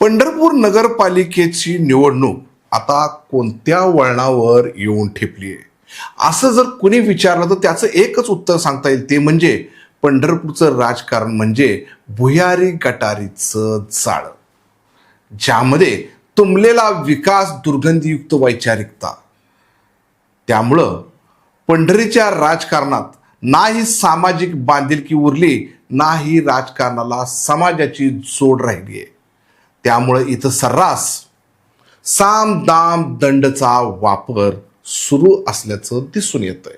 पंढरपूर नगरपालिकेची निवडणूक आता कोणत्या वळणावर येऊन ठेपली आहे असं जर कुणी विचारलं तर त्याचं एकच उत्तर सांगता येईल. ते म्हणजे पंढरपूरचं राजकारण म्हणजे भुयारी गटारीचं जाळं ज्यामध्ये तुंबलेला विकास दुर्गंधीयुक्त वैचारिकता. त्यामुळं पंढरीच्या राजकारणात नाही सामाजिक बांधिलकी उरली नाही राजकारणाला समाजाची जोड राहिली आहे त्यामुळे इथं सर्रास साम दाम दंडचा वापर सुरू असल्याचं दिसून येतंय.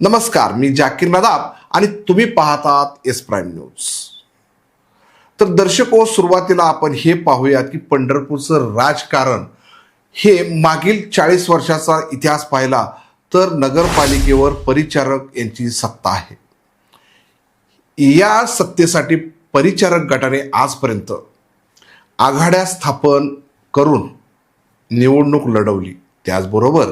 नमस्कार मी जाकीर नदाब आणि तुम्ही पाहतात एस प्राईम न्यूज. तर दर्शको सुरुवातीला आपण हे पाहूयात की पंढरपूरचं राजकारण हे मागील चाळीस वर्षाचा इतिहास पाहिला तर नगरपालिकेवर परिचारक यांची सत्ता आहे. या सत्तेसाठी परिचारक गटाने आजपर्यंत आघाड्या स्थापन करून निवडणूक लढवली. त्याचबरोबर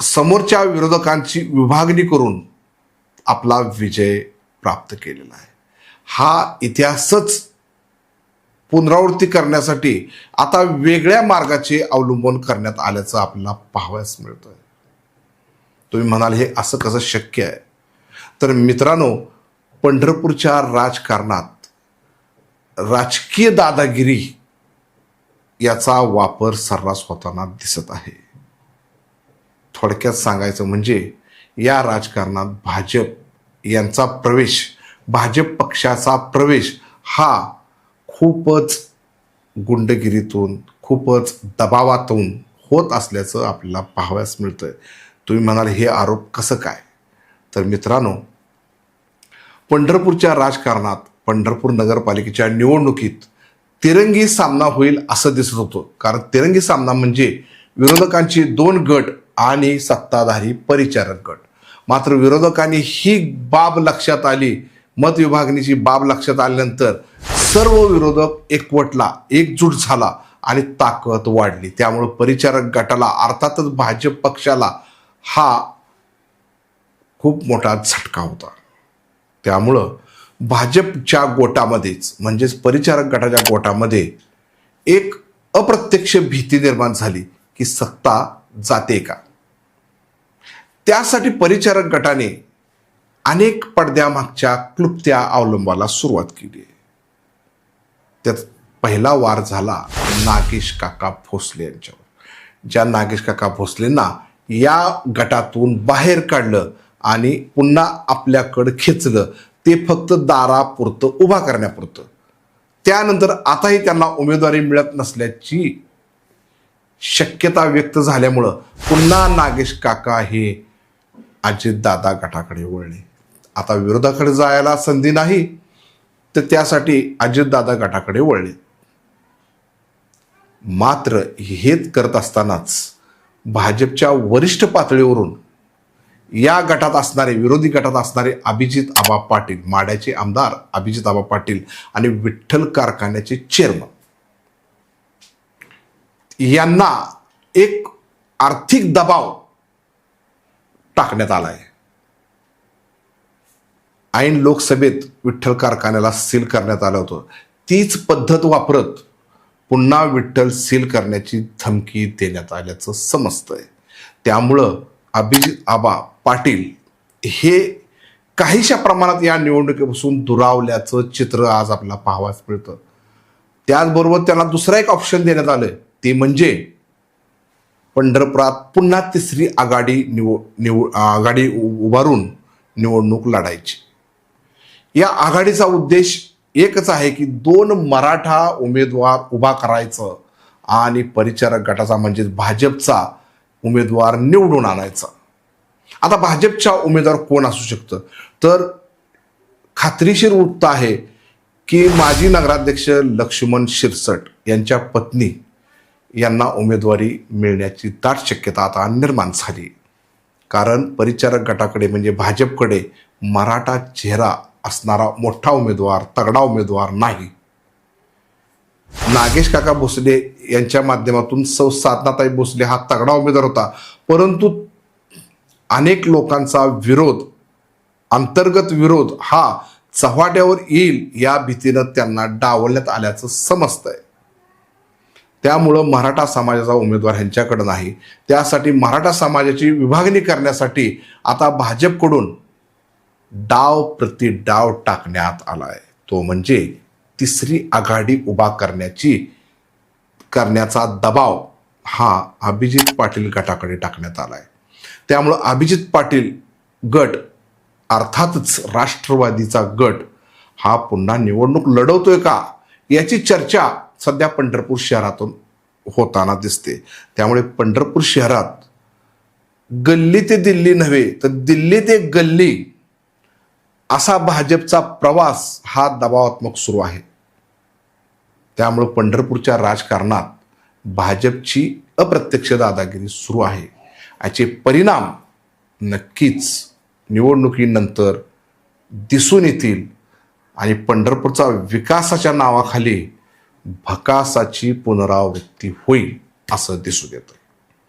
समोरच्या विरोधकांची विभागणी करून आपला विजय प्राप्त केलेला आहे. हा इतिहासच पुनरावृत्ती करण्यासाठी आता वेगळ्या मार्गाचे अवलंबन करण्यात आल्याचं आपल्याला पाहावयास मिळतंय. तुम्ही म्हणाल हे असं कसं शक्य आहे? तर मित्रांनो पंढरपूरच्या राजकारणात राजकीय दादागिरी याचा वापर सर्रास होताना दिसत आहे. थोडक्यात सांगायचं म्हणजे या राजकारणात भाजप यांचा प्रवेश भाजप पक्षाचा प्रवेश हा खूपच गुंडगिरीतून खूपच दबावातून होत असल्याचं आपल्याला पाहावयास मिळतंय. तुम्ही म्हणाल हे आरोप कसं काय? तर मित्रांनो पंढरपूरच्या राजकारणात पंढरपूर नगरपालिकेच्या निवडणुकीत तिरंगी सामना होईल असं दिसत होतं. कारण तिरंगी सामना म्हणजे विरोधकांची दोन गट आणि सत्ताधारी परिचारक गट. मात्र विरोधकांनी ही बाब लक्षात आली. मत विभागणीची बाब लक्षात आल्यानंतर सर्व विरोधक एकवटला एकजूट झाला आणि ताकद वाढली. त्यामुळे परिचारक गटाला अर्थातच भाजप पक्षाला हा खूप मोठा झटका होता. त्यामुळं भाजपच्या गोटामध्येच म्हणजेच परिचारक गटाच्या गोटामध्ये एक अप्रत्यक्ष भीती निर्माण झाली की सत्ता जाते का? त्यासाठी परिचारक गटाने अनेक पडद्यामागच्या क्लुप्त्या अवलंबाला सुरुवात केली. आहे त्यात पहिला वार झाला नागेश काका भोसले यांच्यावर. ज्या नागेश काका भोसलेंना या गटातून बाहेर काढलं आणि पुन्हा आपल्याकडं खेचलं ते फक्त दारापुरतं उभा करण्यापुरतं. त्यानंतर आताही त्यांना उमेदवारी मिळत नसल्याची शक्यता व्यक्त झाल्यामुळं पुन्हा नागेश काका हे अजितदादा गटाकडे वळले. आता विरोधाकडे जायला संधी नाही तर त्यासाठी अजितदादा गटाकडे वळले. मात्र हेच करत असतानाच भाजपच्या वरिष्ठ पातळीवरून या गटात असणारे विरोधी गटात असणारे अभिजित आबा पाटील माड्याचे आमदार अभिजित आबा पाटील आणि विठ्ठल कारखान्याचे चेअरमन यांना एक आर्थिक दबाव टाकण्यात आला आहे ऐन लोकसभेत विठ्ठल कारखान्याला सील करण्यात आलं होतं. तीच पद्धत वापरत पुन्हा विठ्ठल सील करण्याची धमकी देण्यात आल्याचं समजतंय. त्यामुळं अभिजित आबा पाटील हे काहीशा प्रमाणात या निवडणुकीपासून दुरावल्याचं चित्र आज आपल्याला पाहावयास मिळतं. त्याचबरोबर त्यांना दुसरा एक ऑप्शन देण्यात आलं ते म्हणजे पंढरपुरात पुन्हा तिसरी आघाडी निवड निवड आघाडी उ- उभारून निवडणूक लढायची. या आघाडीचा उद्देश एकच आहे की दोन मराठा उमेदवार उभा करायचं आणि परिचारक गटाचा म्हणजेच भाजपचा उमेदवार निवडून आणायचा. आता भाजपच्या उमेदवार कोण असू शकतं? तर खात्रीशीर वृत्त आहे की माजी नगराध्यक्ष लक्ष्मण शिरसट यांच्या पत्नी यांना उमेदवारी मिळण्याची दाट शक्यता आता निर्माण झाली. कारण परिचारक गटाकडे म्हणजे भाजपकडे मराठा चेहरा असणारा मोठा उमेदवार तगडा उमेदवार नाही. नागेश काका भोसले यांच्या माध्यमातून सौ साधनाताई भोसले हा तगडा उमेदवार होता. परंतु अनेक लोकांचा विरोध अंतर्गत विरोध हा चव्हाट्यावर येईल या भीतीनं त्यांना डावलण्यात आल्याचं समजतंय. त्यामुळं मराठा समाजाचा उमेदवार ह्यांच्याकडे नाही. त्यासाठी मराठा समाजाची विभागणी करण्यासाठी आता भाजपकडून डाव प्रति डाव टाकण्यात आलाय. तो म्हणजे तिसरी आघाडी उभा करण्याची करण्याचा दबाव हा अभिजित पाटील गटाकडे टाकण्यात आला आहे त्यामुळं अभिजित पाटील गट अर्थातच राष्ट्रवादीचा गट हा पुन्हा निवडणूक लढवतोय का? याची चर्चा सध्या पंढरपूर शहरातून होताना दिसते. त्यामुळे पंढरपूर शहरात गल्ली ते दिल्ली नव्हे तर दिल्ली ते गल्ली असा भाजपचा प्रवास हा दबावात्मक सुरू आहे. त्यामुळं पंढरपूरच्या राजकारणात भाजपची अप्रत्यक्ष दादागिरी सुरू आहे. याचे परिणाम नक्कीच निवडणुकीनंतर दिसून येतील आणि पंढरपूरचा विकासाच्या नावाखाली भकासाची पुनरावृत्ती होईल असं दिसून येतं.